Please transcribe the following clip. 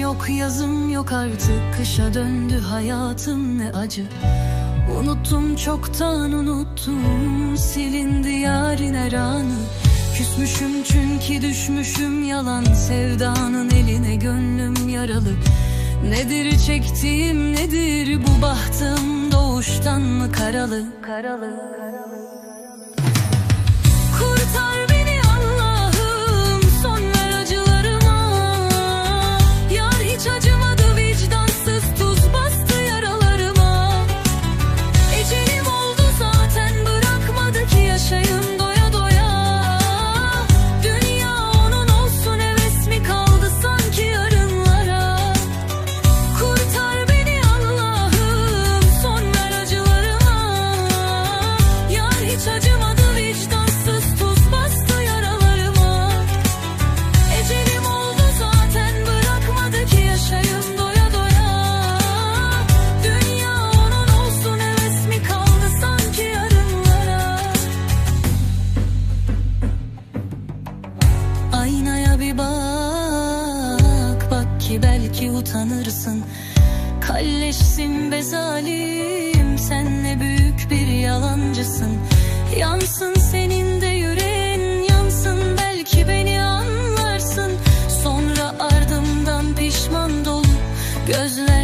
yok yazım yok artık Kışa döndü hayatım ne acı. Unuttum çoktan unuttum Silindi yarın her anı. Küsmüşüm çünkü düşmüşüm yalan Sevdanın eline gönlüm yaralı. Nedir çektiğim nedir bu bahtım Doğuştan mı karalı? Karalı Kurtar beni Allah'ım bir bak Bak ki belki utanırsın. Kalleşsin be zalim Sen ne büyük bir yalancısın. Yansın senin de yüreğin Yansın belki beni anlarsın. Sonra ardımdan pişman dolu gözler